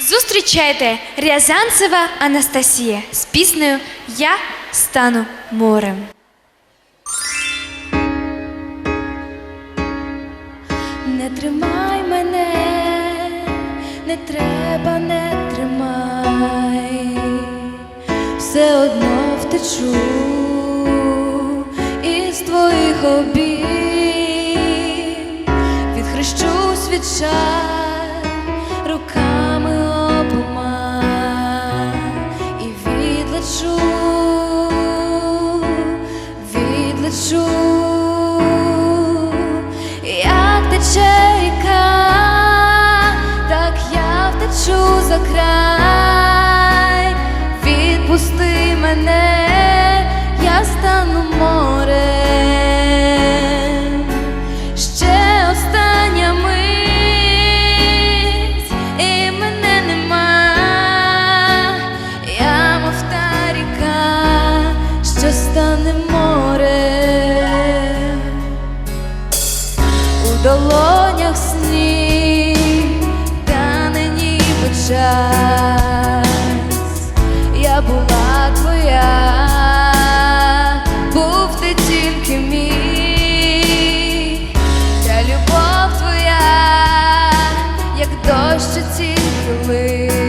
Зустрічайте Рязанцева Анастасія з піснею Я стану морем. Не тримай мене, не треба, не тримай, все одно втечу із твоїх обійм, відхрещусь від шар я за край. Відпусти мене, що тільки лив,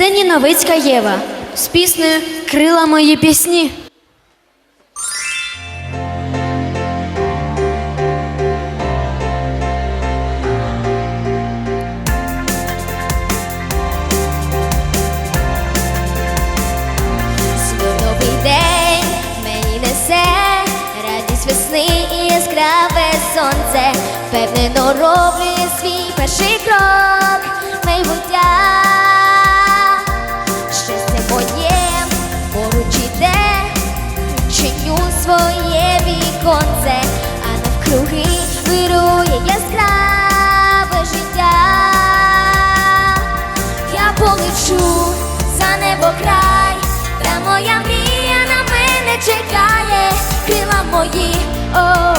Сцені Новицька Єва з піснею Крила мої пісні. Свій новий день мені несе радість весни і сонце. Впевнено роблю свій перший крок мої, о,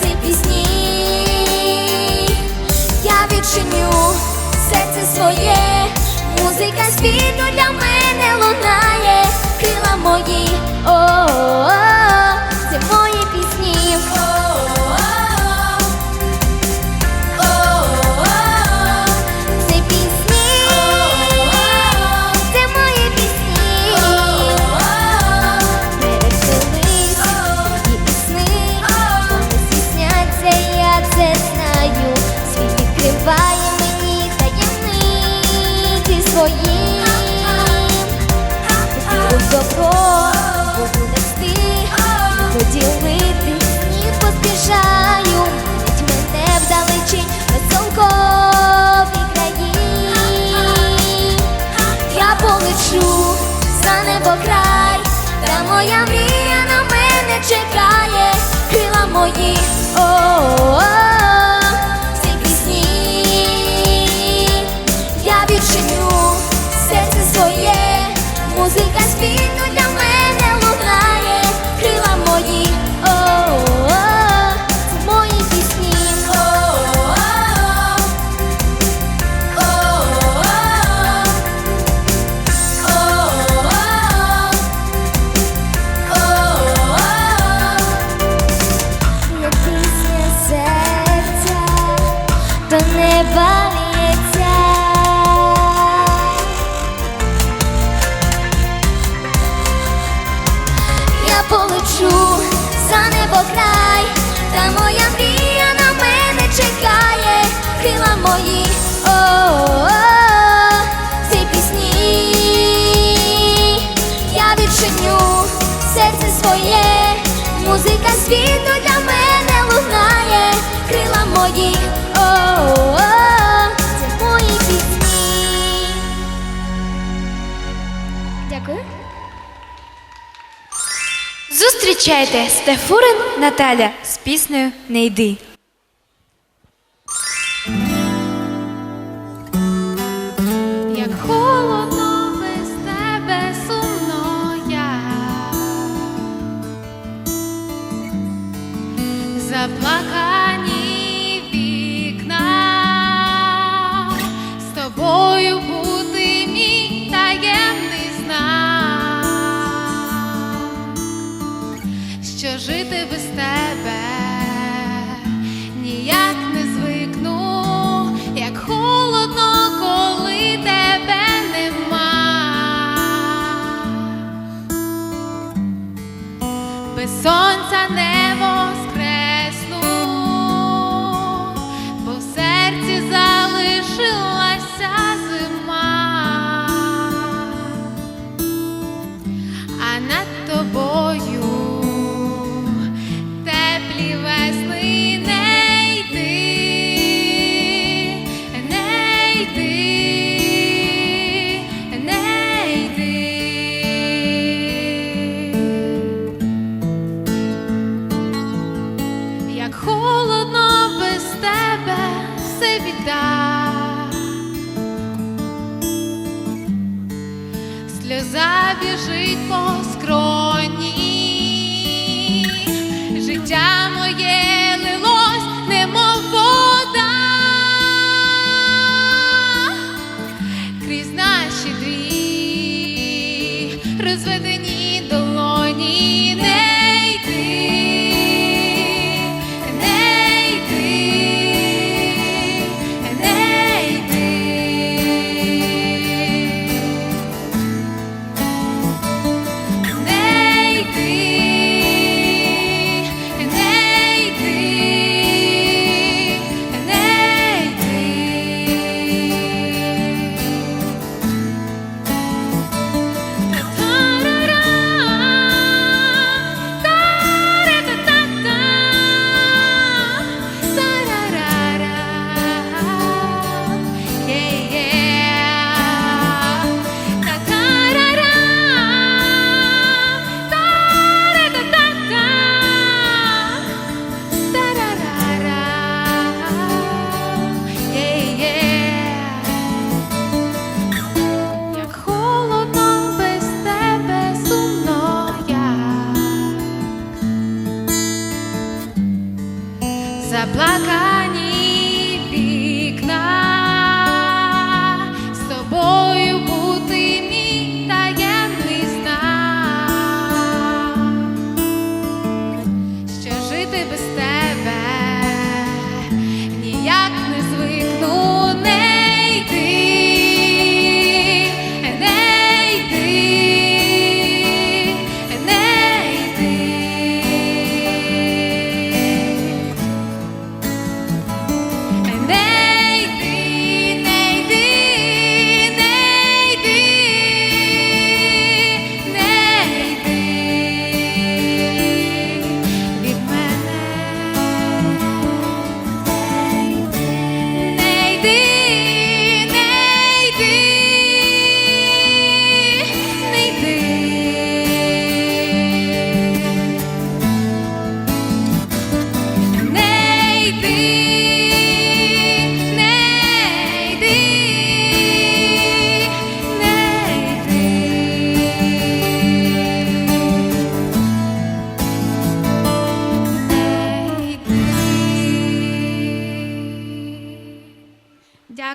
ці пісні. Я відчиню серце своє, музика світу для мене лунає, крила мої, о, це мої пісні. світу для мене лунає, крила мої, -о це мої пісні. Дякую. Зустрічайте Стефурин Наталя з піснею Не йди.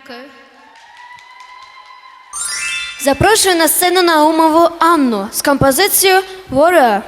Дякую. Запрошую на сцену Наумову Анну з композицією «Warrior».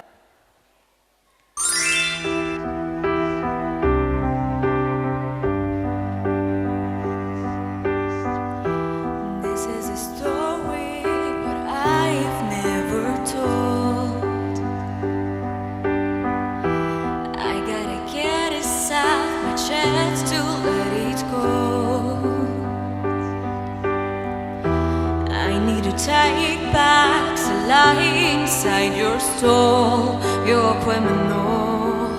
inside your soul You're criminal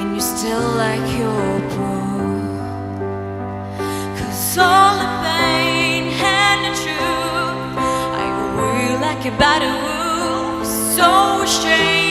And you still like your pro Cause all the pain and the truth I will like a battle. So ashamed.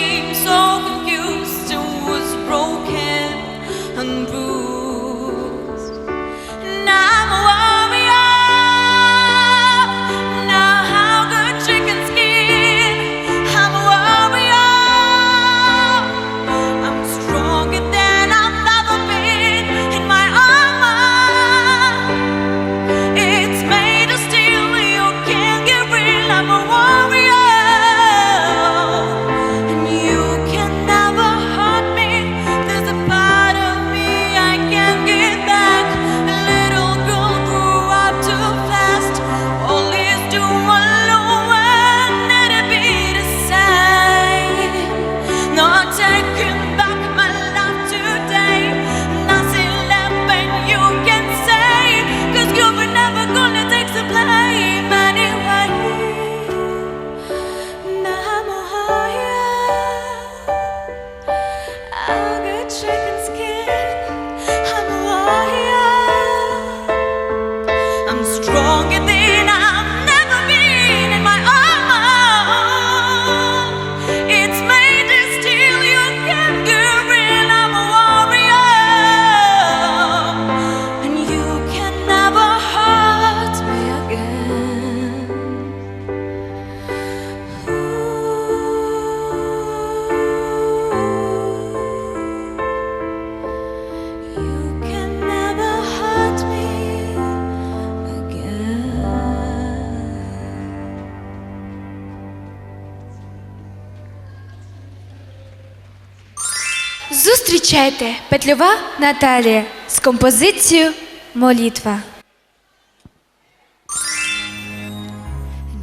почуєте Петлюва Наталія з композицією Молитва.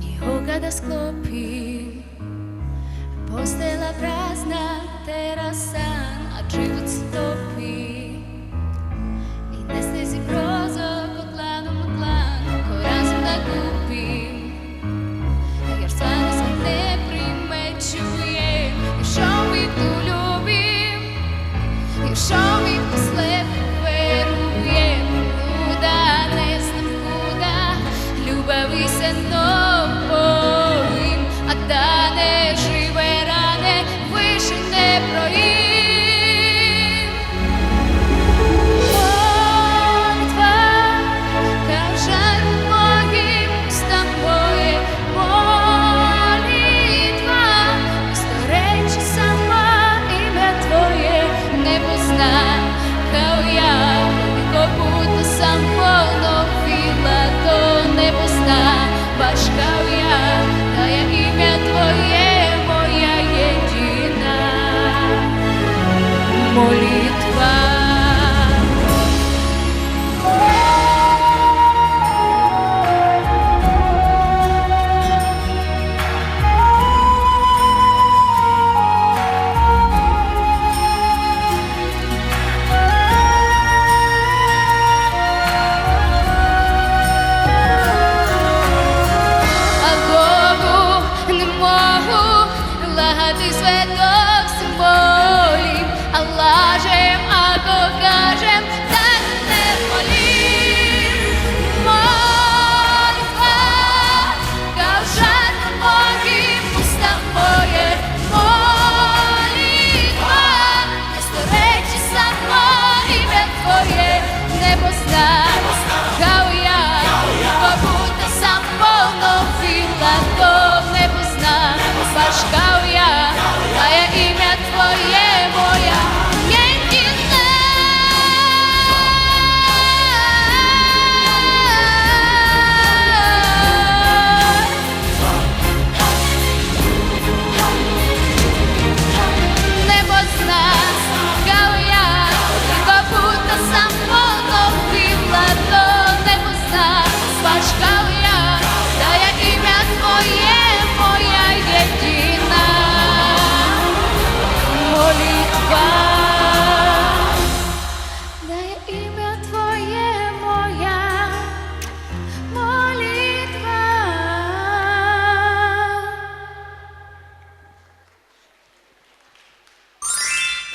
Нікога склопі постела празна тераса.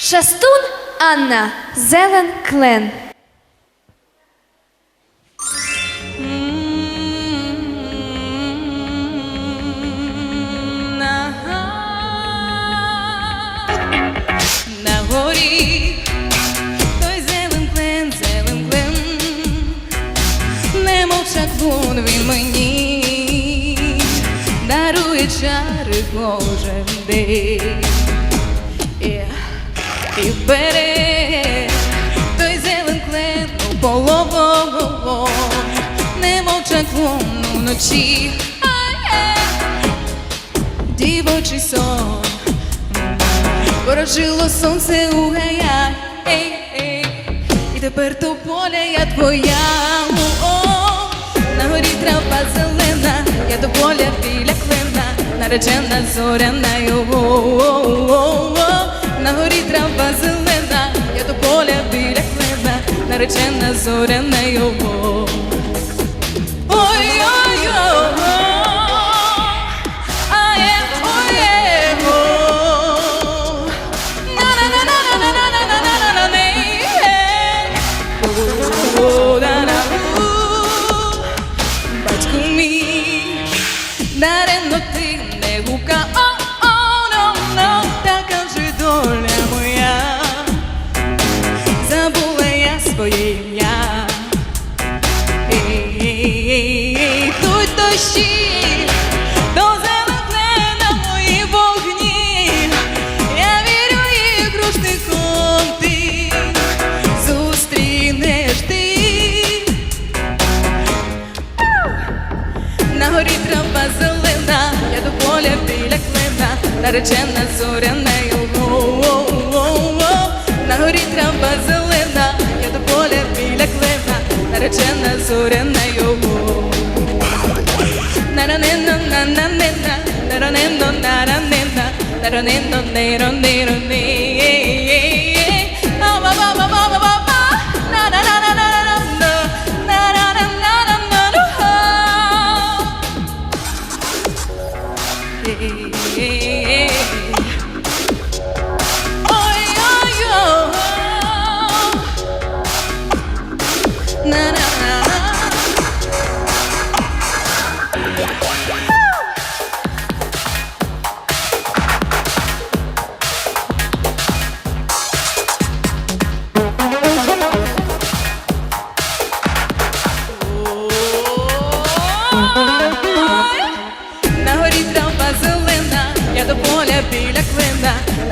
Шастун Анна Зелен Клен. На горі той зелен клен, зелен клен, не мовчак він мені, дарує чари кожен день. І, і бере той зелен клен у полового, не мовчак вон вночі. Дівочий сон. Порожило сонце у гаях, ей, ей, і тепер то поля я твоя. О, на горі трава зелена, я до поля біля клена, наречена зоряна. Його. На горі трава зелена, я до поля біля хлеба, наречена зоряна його. Ой-ой-ой, സുരന്നയോ നരനെന്നും നന്നെന്ന നരനെന്നും നരന്നെന്ന നരനെന്നും നേരം നേരം നേ Yeah.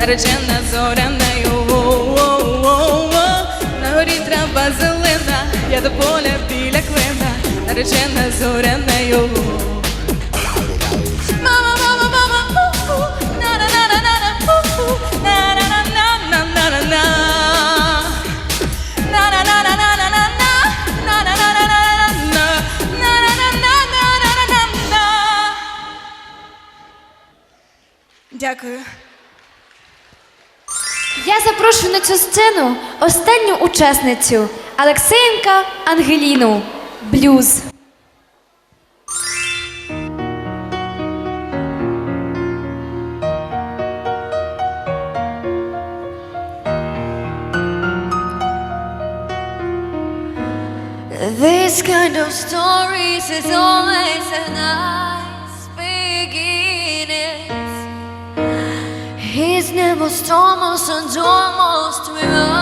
Наречена зоряною. На горі трава зелена, я до поля біля клина, наречена зоряна цю сцену останню учасницю Алексеєнка Ангеліну. Блюз. This kind of stories is always a nice beginning. His name was and almost lost without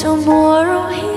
tomorrow